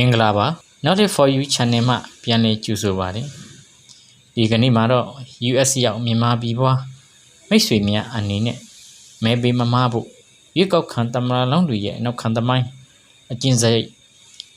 မင်္ဂလာပါ Noted for you channel မှာပြန်လည်ကြိုဆိုပါတယ်ဒီကနေ့မှာတော့ US ရောက်မြန်မာပြည်ပွားမိတ်ဆွေများအနေနဲ့မဲပေးမမဖို့ရွေးကောက်ခံတမရလောင်းတွေရဲ့နောက်ခံသမိုင်းအကျဉ်းစရိတ်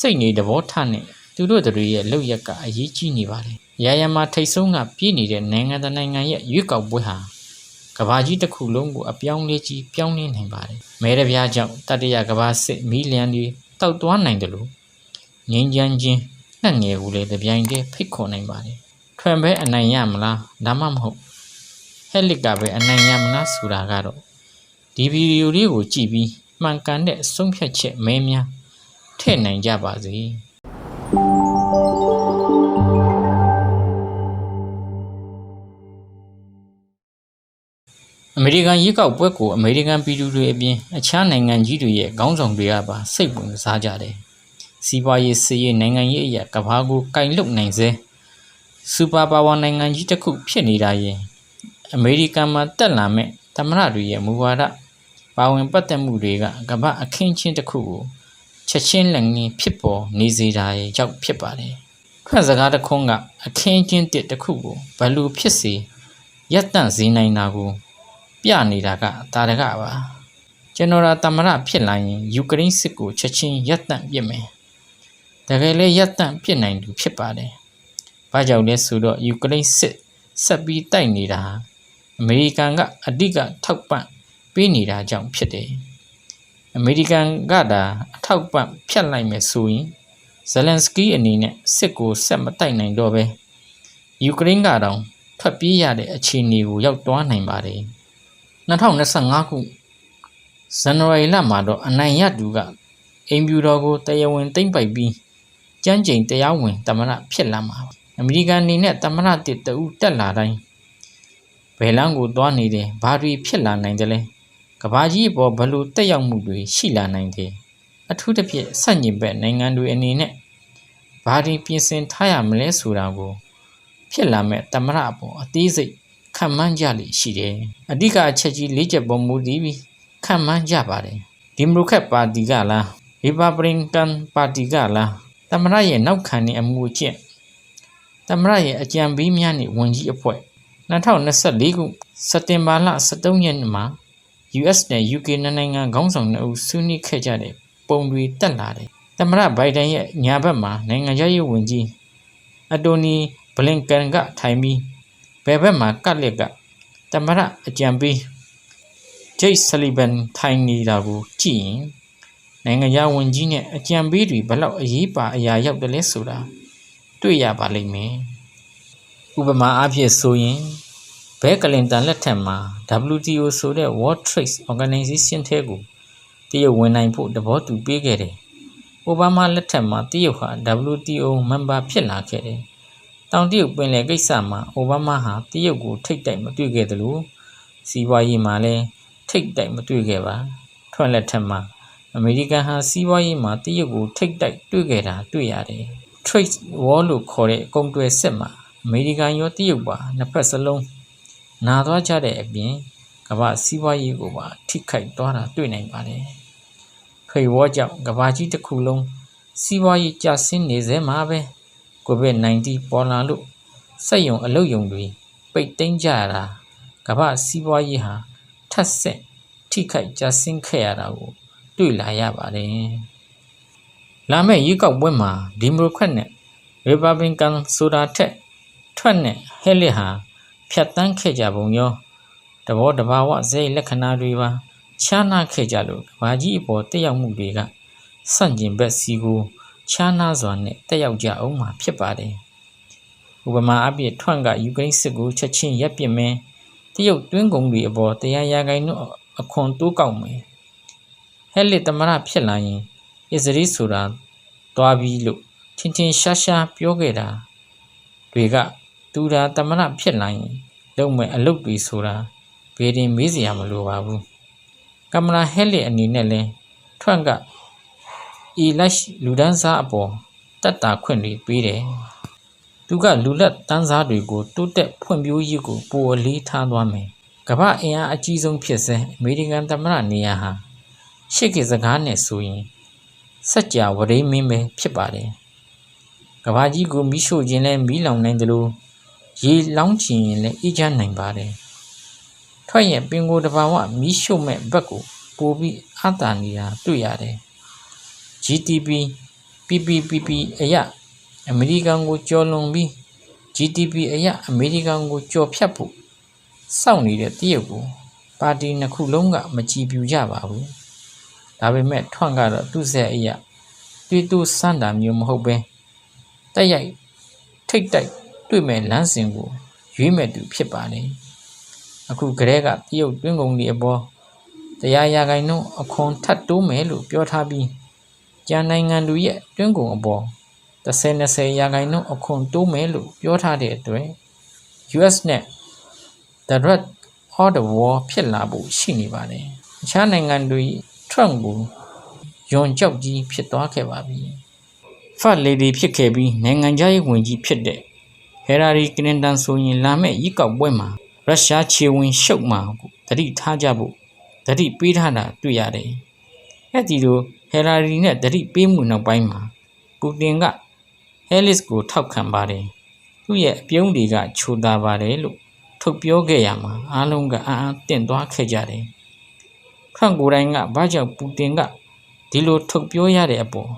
စိတ်နေသဘောထားနဲ့သူတို့တို့ရဲ့လောက်ရက်ကအရေးကြီးနေပါတယ်ရာရမှာထိတ်ဆုံးကပြည်နေတဲ့နိုင်ငံတကာနိုင်ငံရဲ့ရွေးကောက်ပွဲဟာကဘာကြီးတစ်ခုလုံးကိုအပြောင်းလဲကြီးပြောင်းလဲနိုင်ပါတယ်မဲရပြားကြောင့်တတရကဘာစစ်မီလီယံတွေတောက်သွားနိုင်တယ်လို့ ငင်းချမ်းချင်းငှက်ငယ်ကိုလည်းတပြိုင်တည်းဖိတ်ခေါ်နိုင်ပါတယ်။ထွန်ပဲအနိုင်ရမလားဒါမှမဟုတ်ဟက်လစ်ကပဲအနိုင်ရမလားဆိုတာကတော့ဒီဗီဒီယိုလေးကိုကြည့်ပြီးမှန်ကန်တဲ့အဆုံးဖြတ်ချက်မဲများထည့်နိုင်ကြပါစေ။အမေရိကန်ရေကောက်ပွဲကိုအမေရိကန်ပြည်သူတွေအပြင်အခြားနိုင်ငံကြီးတွေရဲ့ခေါင်းဆောင်တွေကပါစိတ်ဝင်စားကြတယ်။ စီးပွားရေးစီးရေးနိုင်ငံရေးအရာကဘာကိုကင်လုတ်နိုင်စေစူပါပါဝါနိုင်ငံကြီးတစ်ခုဖြစ်နေတာရင်အမေရိကန်မှာတက်လာမဲ့သမရတွေရဲ့မူဝါဒပါဝင်ပတ်သက်မှုတွေကကမ္ဘာအခင်းချင်းတစ်ခုကိုချက်ချင်းလက်ငင်းဖြစ်ပေါ်နေစေတာရဲ့ကြောင့်ဖြစ်ပါတယ်။ထွက်စကားတစ်ခုကအခင်းချင်းတစ်တစ်ခုကိုဘယ်လိုဖြစ်စေရပ်တန့်စေနိုင်တာကိုပြနေတာကတာတကပါကျွန်တော်ကသမရဖြစ်လာရင်ယူကရိန်းစစ်ကိုချက်ချင်းရပ်တန့်ပြစ်မယ်။ တကယ်လည်းရပ်တန့်ပြစ်နိုင်သူဖြစ်ပါတယ်။ဘာကြောင့်လဲဆိုတော့ယူကရိန်းစစ်ဆက်ပြီးတိုက်နေတာဟာအမေရိကန်ကအဓိကထောက်ပံ့ပေးနေတာကြောင့်ဖြစ်တယ်။အမေရိကန်ကဒါအထောက်ပံ့ဖြတ်လိုက်မယ်ဆိုရင်ဇလန်စကီအနေနဲ့စစ်ကိုဆက်မတိုက်နိုင်တော့ပဲယူကရိန်းကတော့ထွက်ပြေးရတဲ့အခြေအနေကိုရောက်သွားနိုင်ပါတယ်။2025ခုဇန်နဝါရီလမှာတော့အနိုင်ရသူကအိမ်ဖြူတော်ကိုတရားဝင်သိမ်းပိုက်ပြီး ကျန်းကျိန်တရားဝင်တမရဖြစ်လာမှာပါအမေရိကန်အနေနဲ့တမရတစ်တူတက်လာတိုင်းဘယ်လန်းကိုသွားနေတယ်ဘာတွေဖြစ်လာနိုင်တယ်လဲကဘာကြီးအပေါ်ဘလို့တက်ရောက်မှုတွေရှိလာနိုင်တယ်အထူးသဖြင့်ဆန့်ကျင်ဘက်နိုင်ငံတွေအနေနဲ့ဘာတွေပြင်ဆင်ထားရမလဲဆိုတာကိုဖြစ်လာမဲ့တမရအပေါ်အသေးစိတ်ခံမှန်းကြလိမ့်ရှိတယ်အဓိကအချက်ကြီး၄ချက်ပုံမူတည်ပြီးခံမှန်းကြပါတယ်ဒီမိုကရက်ပါတီကလားရီပတ်ဘလင်ကန်ပါတီကလား သမရရဲ့နောက်ခံနေအမှုအကျင့်သမရရဲ့အကြံပေးများနဲ့ဝန်ကြီးအဖွဲ့2024ခုစက်တင်ဘာလ23ရက်နေ့မှာ US နဲ့ UK နိုင်ငံခေါင်းဆောင်တို့ဆွေးနွေးခဲ့ကြတဲ့ပုံတွေတက်လာတယ်သမရဘိုင်ဒန်ရဲ့ညာဘက်မှာနိုင်ငံရေးဝန်ကြီးအတိုနီဘလင်ကန်ကထိုင်ပြီးဘယ်ဘက်မှာကတ်လက်ကသမရအကြံပေးဂျိတ်ဆလီဗန်ထိုင်နေတာကိုကြည့်ရင် နိုင်ငံခြားဝန်ကြီးနဲ့အကြံပေးတွေဘလောက်အရေးပါအရာရောက်တယ်လဲဆိုတာတွေ့ရပါလိမ့်မယ်။ဥပမာအားဖြင့်ဆိုရင်ဘဲကလင်တန်လက်ထက်မှာ WTO ဆိုတဲ့ World Trade Organization ထဲကိုတရုတ်ဝင်နိုင်ဖို့တဘောတူပေးခဲ့တယ်။အိုဘားမားလက်ထက်မှာတရုတ်ဟာ WTO member ဖြစ်လာခဲ့တယ်။တောင်တရုတ်ပင်လယ်ကိစ္စမှာအိုဘားမားဟာတရုတ်ကိုထိတ်တိုက်မတွေ့ခဲ့သလိုစီးပွားရေးမှာလည်းထိတ်တိုက်မတွေ့ခဲ့ပါ။ထွန်းလက်ထက်မှာ အမေရိကန်ဟာစီးပွားရေးမှာတရုတ်ကိုထိတ်တိုက်တွေ့ခဲ့တာတွေ့ရတယ်။ Trade War လို့ခေါ်တဲ့ကုန်သွယ်စစ်မှာအမေရိကန်ရောတရုတ်ပါနှစ်ဖက်စလုံးနာသွားကြတဲ့အပြင်ကမ္ဘာစီးပွားရေးကိုပါထိခိုက်သွားတာတွေ့နိုင်ပါတယ်။ Trade War ကြောင့်ကမ္ဘာကြီးတစ်ခုလုံးစီးပွားရေးကျဆင်းနေစေမှာပဲ COVID-19 ပေါ်လာလို့စက်ယုံအလုပ်ယုံတွေပိတ်သိမ်းကြရတာကမ္ဘာစီးပွားရေးဟာထပ်ဆက်ထိခိုက်ကျဆင်းခဲ့ရတာကို တွေ့လာရပါတယ်။လာမယ့်ရွေးကောက်ပွဲမှာဒီမိုကရက်နဲ့ရီပတ်ဘလင်ကန်ဆိုတာထက်ထွက်နဲ့ဟဲလစ်ဟာဖြတ်တန်းခဲ့ကြပုံရောတဘောတဘာဝဇိတ်လက္ခဏာတွေပါခြားနာခဲ့ကြလို့ဘာကြီးအပေါ်တက်ရောက်မှုတွေကဆန့်ကျင်ဘက်စီကိုခြားနာစွာနဲ့တက်ရောက်ကြအောင်မှာဖြစ်ပါတယ်။ဥပမာအပြည့်ထွန့်ကယူကရိန်းစစ်ကိုချက်ချင်းရပ်ပစ်မယ်တရုတ်တွင်းကုန်တွေအပေါ်တရားရဂိုင်းတို့အခွန်တိုးကောက်မယ် ဟဲလစ်သမရဖြစ်လာရင်အစ္စရေးဆိုတာတွားပြီးလို့ထင်ထင်ရှားရှားပြောခဲ့တာတွေကသူဒါသမရဖြစ်လာရင်လုံမဲ့အလုပ်တွေဆိုတာဘယ်တင်မေးစရာမလိုပါဘူးကမလာဟဲလစ်အနေနဲ့လဲထွန့်ကအီလက်လူဒန်းစားအပေါ်တက်တာခွင့်တွေပေးတယ်သူကလူလက်တန်းစားတွေကိုတိုးတက်ဖွံ့ဖြိုးရေးကိုပိုအလေးထားသွားမယ်ကမ္ဘာအင်အားအကြီးဆုံးဖြစ်စေအမေရိကန်သမ္မတနေရာဟာ ရှစ်ခေတ်စကားနဲ့ဆိုရင်စัจ जा ဝရိမင်းပဲဖြစ်ပါတယ်ကဘာကြီးကိုမီးရှို့ခြင်းလဲမီးလောင်နိုင်တယ်လို့ရေလောင်းချင်ရင်လည်းအေးချမ်းနိုင်ပါတယ်ထွက်ရင်ပင်ကိုယ်တဘာဝမီးရှို့မဲ့ဘက်ကိုပိုပြီးအသာနေတာတွေ့ရတယ် GDP PPPP အရာအမေရိကန်ကိုကျော်လွန်ပြီး GDP အရာအမေရိကန်ကိုကျော်ဖြတ်ဖို့စောင့်နေတဲ့တရုတ်ကိုပါတီနှစ်ခုလုံးကမကြည်ပြူကြပါဘူး။ ဒါပေမဲ့ထွန့်ကတော့သူ့ဆက်အရာတွေ့တူစမ်းတာမျိုးမဟုတ်ပဲတက်ရိုက်ထိတ်တိုက်တွေ့မဲ့လမ်းစဉ်ကိုရွေးမဲ့သူဖြစ်ပါလေ။အခုကလေးကတရုတ်တွင်းကုန်တွေအပေါ်တရားရာဂိုင်နှုန်းအခွန်ထပ်တိုးမယ်လို့ပြောထားပြီးကျန်နိုင်ငံတွေရဲ့တွင်းကုန်အပေါ်30-20ရာခိုင်နှုန်းအခွန်တိုးမယ်လို့ပြောထားတဲ့အတွက် US နဲ့ the red or the war ဖြစ်လာဖို့ရှိနေပါတယ်။အခြားနိုင်ငံတွေ Trump ကိုယွန်ကြောက်ကြီးဖြစ်သွားခဲ့ပါပြီ။ First Lady ဖြစ်ခဲ့ပြီးနိုင်ငံခြားရေးဝန်ကြီးဖြစ်တဲ့ Hillary Clinton ဆိုရင်လာမယ့်ရီကောက်ပွဲမှာရုရှားခြေဝင်ရှုပ်မှာကိုတတိထားကြဖို့တတိပေးထားတာတွေ့ရတယ်။အဲ့ဒီလိုဟယ်လာရီနဲ့တတိပေးမှုနောက်ပိုင်းမှာပူတင်ကဟဲလစ်ကိုထောက်ခံပါတယ်။သူ့ရဲ့အပြုံးတွေကချိုတာပါတယ်လို့ထုတ်ပြောခဲ့ရမှာအားလုံးကအံ့အားတင့်သွားခဲ့ကြတယ်။ ခန့်ကိုယ်တိုင်ကဘာကြောင့်ပူတင်ကဒီလိုထုတ်ပြောရတဲ့အပေါ်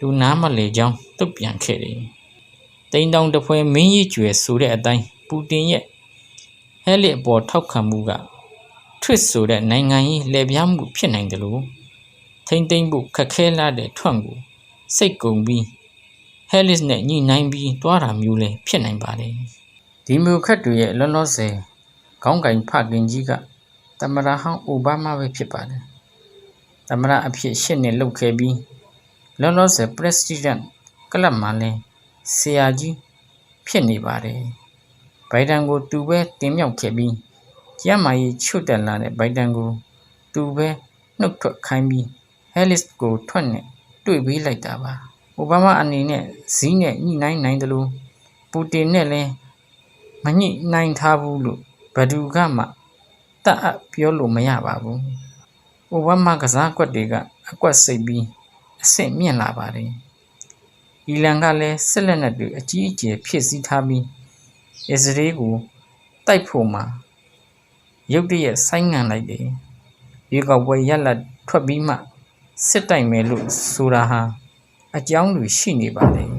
လူနားမလဲကြောင်းတုတ်ပြန်ခဲ့တယ်။တိန်တောင်တဖွဲမင်းကြီးကျွယ်ဆိုတဲ့အတိုင်းပူတင်ရဲ့ဟဲလစ်အပေါ်ထောက်ခံမှုကထွစ်ဆိုတဲ့နိုင်ငံရေးလှည့်ပြားမှုဖြစ်နိုင်တယ်လို့ထိမ့်သိမ့်ဖို့ခက်ခဲလာတဲ့ထွန့်ကိုစိတ်ကုန်ပြီးဟဲလစ်နဲ့ညှိနှိုင်းပြီးတွားတာမျိုးလည်းဖြစ်နိုင်ပါတယ်ဒီမျိုးခက်တွေရဲ့လောလောဆယ်ခေါင်းကင်ဖခင်ကြီးက သမရဟောင်းအိုဘားမားပဲဖြစ်ပါတယ်သမရအဖြစ်ရှစ်နှစ်လုပ်ခဲ့ပြီးလောလောဆယ် president ကလပ်မှာလဲဆရာကြီးဖြစ်နေပါတယ်ဘိုင်ဒန်ကိုသူပဲတင်မြောက်ခဲ့ပြီးကျမ်းမာရေးချွတ်တက်လာတဲ့ဘိုင်ဒန်ကိုသူပဲနှုတ်ထွက်ခိုင်းပြီးဟဲလစ်ကိုထွက်နဲ့တွေ့ပေးလိုက်တာပါအိုဘားမားအနေနဲ့ဇီးနဲ့ညှိနှိုင်းနိုင်တယ်လို့ပူတင်နဲ့လည်းမညှိနှိုင်းထားဘူးလို့ဘယ်သူကမှ တတ်အပ်ပြောလို့မရပါဘူးအိုဘားမားကစားကွက်တွေကအကွက်စိတ်ပြီးအဆင့်မြင့်လာပါတယ်အီလန်ကလည်းစစ်လက်နက်တွေအကြီးအကျယ်ဖြစ်စည်းထားပြီးအစ္စရေးကိုတိုက်ဖို့မှာရုတ်တရက်ဆိုင်းငံ့လိုက်တယ်ရေကောက်ပွဲရက်လက်ထွက်ပြီးမှစစ်တိုက်မယ်လို့ဆိုတာဟာအကြောင်းတွေရှိနေပါတယ်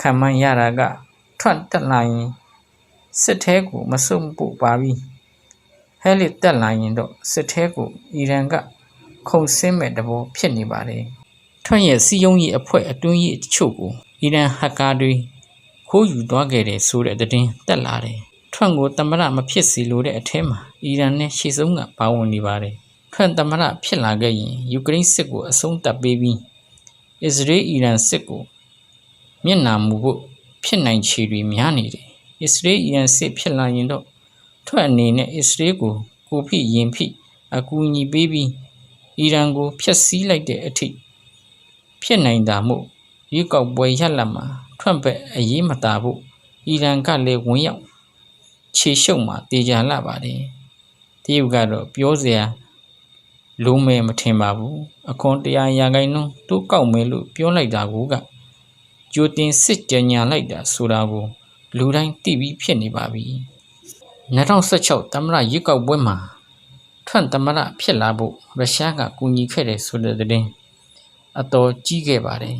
ခံမှန်းရတာကထွက်တက်လာရင်စစ်ထဲကိုမစုံပို့ပါပြီ ဟဲလစ်တက်လာရင်တော့စစ်ထဲကိုအီရန်ကခုံဆင်းမဲ့တဘောဖြစ်နေပါတယ်ထွန့်ရဲ့စီယုံကြီးအဖွဲ့အတွင်းကြီးအချို့ကိုအီရန်ဟက်ကာတွေခိုးယူသွားခဲ့တယ်ဆိုတဲ့သတင်းတက်လာတယ်ထွန့်ကိုတမရမဖြစ်စီလိုတဲ့အထဲမှာအီရန်နဲ့ရှေ့ဆုံးကပါဝင်နေပါတယ်ဖရန်သမရဖြစ်လာခဲ့ရင်ယူကရိန်းစစ်ကိုအဆုံးသတ်ပေးပြီးအစ္စရေးအီရန်စစ်ကိုမျက်နှာမူဖို့ဖြစ်နိုင်ခြေတွေများနေတယ်အစ္စရေးအီရန်စစ်ဖြစ်လာရင်တော့ ထွက်အနေနဲ့အစ္စရေးကိုကိုဖိရင်ဖိအကူအညီပေးပြီးအီရန်ကိုဖျက်ဆီးလိုက်တဲ့အထိဖြစ်နိုင်တာမို့ရွေးကောက်ပွဲရလဒ်မှာထွက်ဘက်အရေးမတာဖို့အီရန်ကလည်းဝင်ရောက်ခြေရှုပ်မှာတေချာလာပါတယ်တရုတ်ကတော့ပြောစရာလုံးမဲမထင်ပါဘူးအခွန်တရားရာခိုင်နှုန်းတိုးကောက်မယ်လို့ပြောလိုက်တာကိုကကြိုတင်စစ်ကြညာလိုက်တာဆိုတာကိုလူတိုင်းသိပြီးဖြစ်နေပါပြီ 2016သမ္မတရွေးကောက်ပွဲမှာထွန့်သမ္မတဖြစ်လာဖို့ရုရှားကကူညီခဲ့တယ်ဆိုတဲ့သတင်းအတော်ကြီးခဲ့ပါတယ်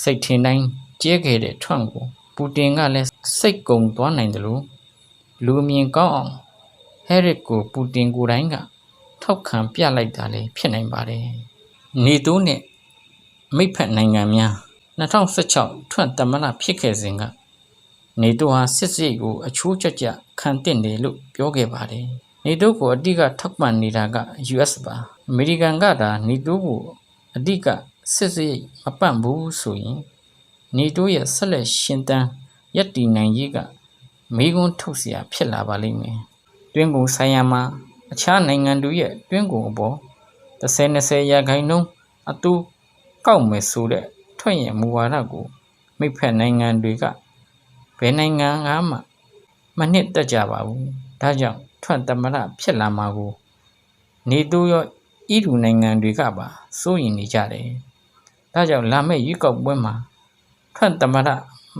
စိတ်ထင်တိုင်းကျဲခဲ့တဲ့ထွန့်ကိုပူတင်ကလည်းစိတ်ကုံသွားနိုင်တယ်လို့လူမြင်ကောင်းအောင်ဟဲရစ်ကိုပူတင်ကိုယ်တိုင်ကထောက်ခံပြလိုက်တာလည်းဖြစ်နိုင်ပါတယ်။နေတိုးနဲ့မိဖက်နိုင်ငံများ2016ထွက်သမ္မတဖြစ်ခဲ့စဉ်က နေတိုဟာစစ်စစ်ကိုအချိုးကျကျခံတင်တယ်လို့ပြောခဲ့ပါတယ်။နေတိုကိုအတိကထောက်ပံ့နေတာက US ပါ။အမေရိကန်ကဒါနေတိုကိုအတိကစစ်စစ်မပန့်ဘူးဆိုရင်နေတိုရဲ့ဆက်လက်ရှင်တန်းရပ်တည်နိုင်ရေးကမိကွန်းထုတ်เสียဖြစ်လာပါလိမ့်မယ်။တွင်းကုန်ဆိုင်ရာမှာအခြားနိုင်ငံတွေရဲ့တွင်းကုန်အပေါ်30-20ရာခိုင်နှုန်းအတူကောက်မယ်ဆိုတဲ့ထွက်ရင်မူဝါဒကိုမိဖက်နိုင်ငံတွေက ဘယ်နိုင်ငံကမှမနှစ်သက်ကြပါဘူးဒါကြောင့်ထွက်သမရဖြစ်လာမှာကိုနေတိုးရောဤလူနိုင်ငံတွေကပါစိုးရင်နေကြတယ်ဒါကြောင့်လာမယ့်ရွေးကောက်ပွဲမှာထွက်သမ္မတ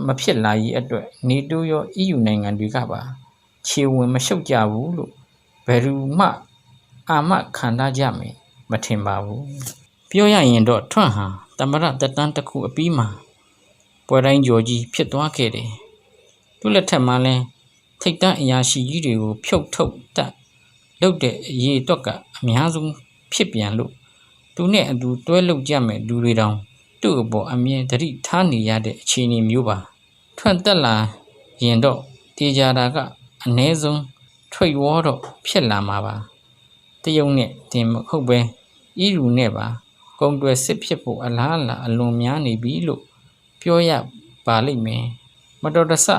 မဖြစ်လာရေးအတွက်နေတိုးရော EU နိုင်ငံတွေကပါခြေဝင်မရှုပ်ကြဘူးလို့ဘယ်သူမှအာမခံထားကြမယ်မထင်ပါဘူးပြောရရင်တော့ထွန့်ဟာသမ္မတတက်တန်းတစ်ခုအပြီးမှာပွဲတိုင်းကြော်ကြီးဖြစ်သွားခဲ့တယ် သူ့လက်ထက်မှာလဲထိတ်တန့်အရာရှိကြီးတွေကိုဖြုတ်ထုတ်တတ်လုပ်တဲ့အရေးအတွက်ကအများဆုံးဖြစ်ပြန်လို့သူနဲ့အတူတွဲလုပ်ကြမဲ့လူတွေတောင်သူ့အပေါ်အမြင်တတိထားနေရတဲ့အခြေအနေမျိုးပါထွက်သက်လာရင်တော့တေချာတာကအ ਨੇ ဆုံးထွေဝေါတော့ဖြစ်လာမှာပါတရုတ်နဲ့တင်မဟုတ်ပဲအီရူနဲ့ပါကုံတွယ်စစ်ဖြစ်ဖို့အလားအလာအလွန်များနေပြီလို့ပြောရပါလိမ့်မယ်မတော်တဆ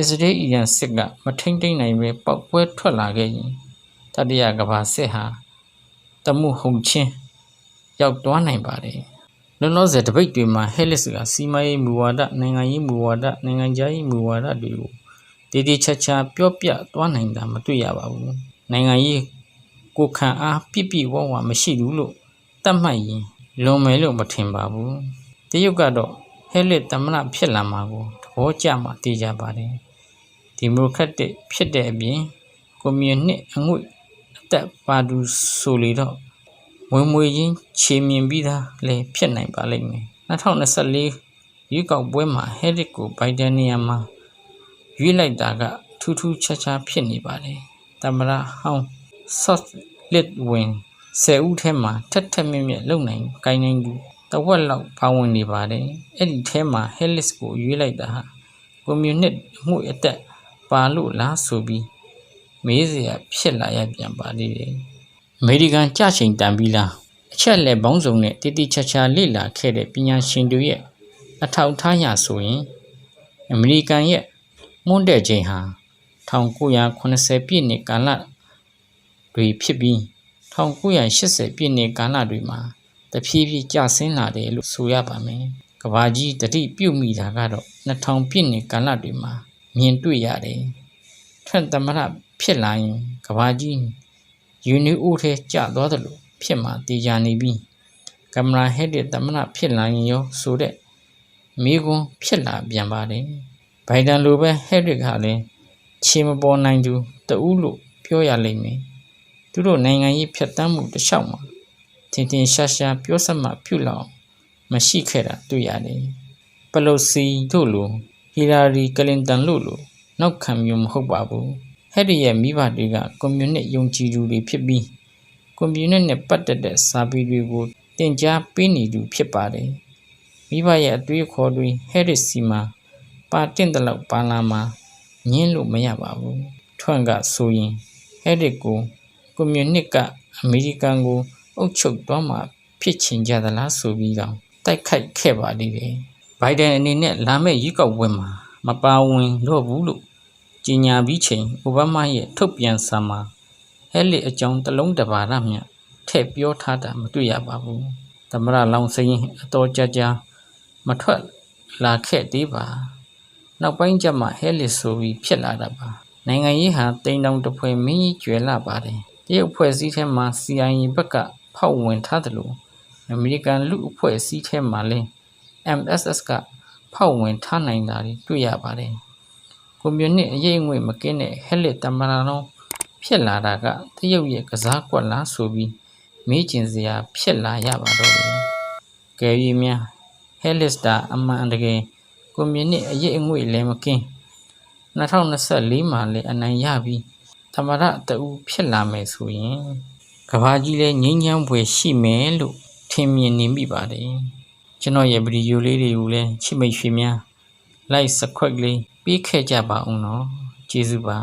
အစ္စရေးအီရန်စစ်ကမထိမ့်သိမ့်နိုင်ပဲပောက်ပွဲထွက်လာခဲ့ရင်တတိယကမ္ဘာစစ်ဟာတမှုဟုန်ချင်းရောက်သွားနိုင်ပါတယ်လောလောဆယ်တပိတ်တွေမှာဟဲလစ်ကစီမံရေးမူဝါဒနိုင်ငံရေးမူဝါဒနိုင်ငံခြားရေးမူဝါဒတွေကိုတည်တည်ချာချာပြောပြသွားနိုင်တာမတွေ့ရပါဘူးနိုင်ငံရေးကိုခံအားပြည့်ပြည့်ဝဝမရှိဘူးလို့တတ်မှတ်ရင်လွန်မယ်လို့မထင်ပါဘူးတရုတ်ကတော့ဟဲလစ်တမနာဖြစ်လာမှာကိုသဘောကျမှသိကြပါတယ် ဒီမိုကရက်တစ်ဖြစ်တဲ့အပြင်ကွန်မြူနစ်အငွေ့အသက်ပါသူဆိုလေတော့ဝင်မွေချင်းခြေမြင်ပြီးသားလည်းဖြစ်နိုင်ပါလိမ့်မယ်2024ရွေးကောက်ပွဲမှာဟဲရစ်ကိုဘိုင်ဒန်နေရာမှာရွေးလိုက်တာကထူးထူးခြားခြားဖြစ်နေပါတယ်တမရဟောင်း soft lit ဝင်10ဦးထဲမှာထက်ထက်မြက်မြက်လုံနိုင်ကိုင်းနိုင်သူတဝက်လောက်ပါဝင်နေပါတယ်အဲ့ဒီထဲမှာ Hellis ကိုရွေးလိုက်တာဟာကွန်မြူနစ်မှုအသက် ပါလို့လားဆိုပြီးမေးစရာဖြစ်လာရပြန်ပါသေးတယ်အမေရိကန်ကြချိန်တန်ပြီလားအချက်လက်ပေါင်းစုံနဲ့တိတိကျကျလေ့လာခဲ့တဲ့ပညာရှင်တွေရဲ့အထောက်ထားရဆိုရင်အမေရိကန်ရဲ့မွန်းတဲ့ချိန်ဟာ1980ပြည့်နှစ်ကာလတွေဖြစ်ပြီး1980ပြည့်နှစ်ကာလတွေမှာတဖြည်းဖြည်းကျဆင်းလာတယ်လို့ဆိုရပါမယ်။ကဘာကြီးတတိပြုတ်မိတာကတော့2000ပြည့်နှစ်ကာလတွေမှာ မြင်တွေ့ရတယ်။ထွန်းသမရဖြစ်လာရင်ကဘာကြီးယူနီအိုထဲကျသွားတယ်လို့ဖြစ်မှတည်ကြနေပြီးကင်မရာဟက်တဲ့သမရဖြစ်လာရင်ရောဆိုတဲ့မိကွန်းဖြစ်လာပြန်ပါတယ်။ဘိုင်ဒန်လိုပဲဟက်ရစ်ကလည်းခြေမပေါ်နိုင်သူတူးလို့ပြောရလိမ့်မယ်။သူတို့နိုင်ငံရေးဖြတ်တမ်းမှုတစ်လျှောက်မှာထင်ထင်ရှားရှားပြောစမှပြုလောက်မရှိခဲ့တာတွေ့ရတယ်။ပလိုစီတို့လို ဟီလာရီကလင်တန်တို့လိုနောက်ခံမျိုးမဟုတ်ပါဘူး။ဟဲ့ဒီရဲ့မိဘတွေကကွန်မြူနစ်ယုံကြည်သူတွေဖြစ်ပြီးကွန်မြူနစ်နဲ့ပတ်သက်တဲ့စာပေတွေကိုတင် जा ပေးနေသူဖြစ်ပါတယ်။မိဘရဲ့အတွေးခေါ်တွေဟဲ့ရစ်စီမှာပါတင့်တလောက်ပါလာမှာညင်းလို့မရပါဘူး။ထွန့်ကဆိုရင်ဟဲ့ရစ်ကိုကွန်မြူနစ်ကအမေရိကန်ကိုအုပ်ချုပ်သွားမှာဖြစ်ချင်ကြသလားဆိုပြီးတော့တိုက်ခိုက်ခဲ့ပါလိမ့်တယ်။ ဘိုင်ဒန်အနေနဲ့လာမယ့်ရွေးကောက်ပွဲမှာမပါဝင်တော့ဘူးလို့ကြေညာပြီးချိန်အိုဘားမားရဲ့ထုတ်ပြန်စာမှာဟဲလစ်အကြောင်းတစ်လုံးတစ်ပါးရမြထည့်ပြောထားတာမတွေ့ရပါဘူး။သမရလောင်စရင်အတော်ကြာကြာမထွက်လာခဲ့သေးပါ။နောက်ပိုင်းကျမှဟဲလစ်ဆိုပြီးဖြစ်လာတာပါ။နိုင်ငံရေးဟာတိမ်တောင်တစ်ဖွဲမင်းကြီးကျွယ်လာပါတယ်။တရုတ်ဖွဲ့စည်းထဲမှာ CIA ဘက်ကဖောက်ဝင်ထားတယ်လို့အမေရိကန်လူအဖွဲ့အစည်းထဲမှာလည်း MSS ကဖောက်ဝင်ထားနိုင်တာတွေ့ရပါတယ်။ကွန်မြူနစ်အရေးငွေမကင်းတဲ့ဟဲလစ်တမန်တော်ဖြစ်လာတာကတရုတ်ရဲ့ကစားကွက်လားဆိုပြီးမေးကျင်စရာဖြစ်လာရပါတော့တယ်။ကယ်ရီများဟဲလစ်တာအမှန်တကယ်ကွန်မြူနစ်အရေးအငွေလည်းမကင်း2024မှာလည်းအနိုင်ရပြီးသမရတူဖြစ်လာမယ်ဆိုရင်ကဘာကြီးလည်းငြိမ်းချမ်းဖွယ်ရှိမယ်လို့ထင်မြင်နေမိပါတယ် ကျွန်တော်ရဲ့ဗီဒီယိုလေးတွေကိုလည်းချစ်မိတ်ဆွေများ like subscribe လေးပေးခဲ့ကြပါအောင်နော်ကျေးဇူးပါ